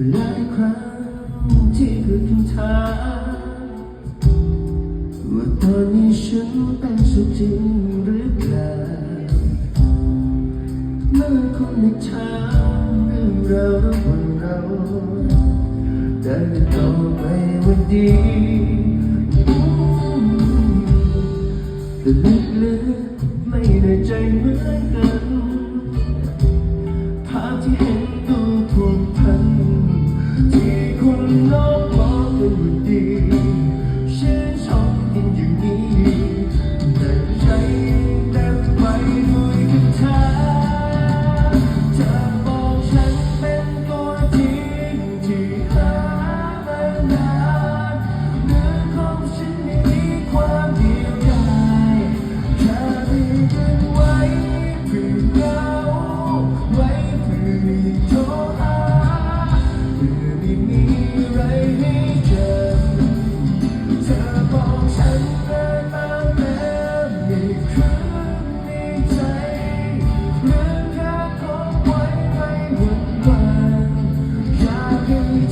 หลายครั้งที่เกิดคำถามว่าตอนนี้ฉันเป็นสุขจริงหรือเปล่าเมื่อคนในถามเรื่องราวระหว่างเราแต่ต่อไปวันดีแต่ลึกๆไม่ได้ใจเหมือนกันภาพที่เห็น know.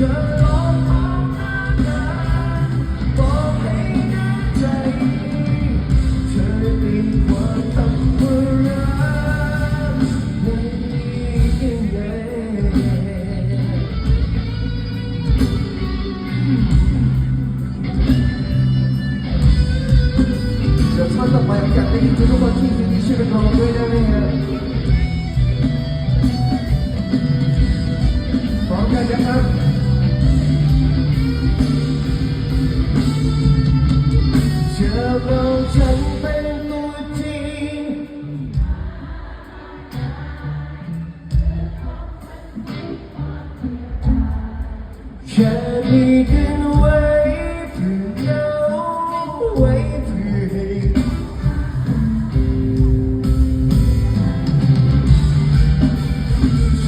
เธอ また前客に来る街に知る。かもしれない Vamos viajar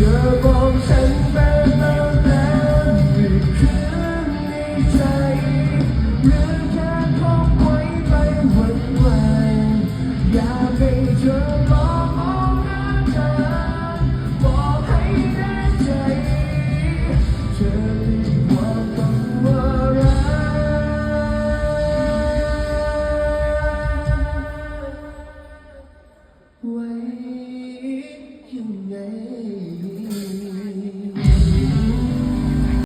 Circle.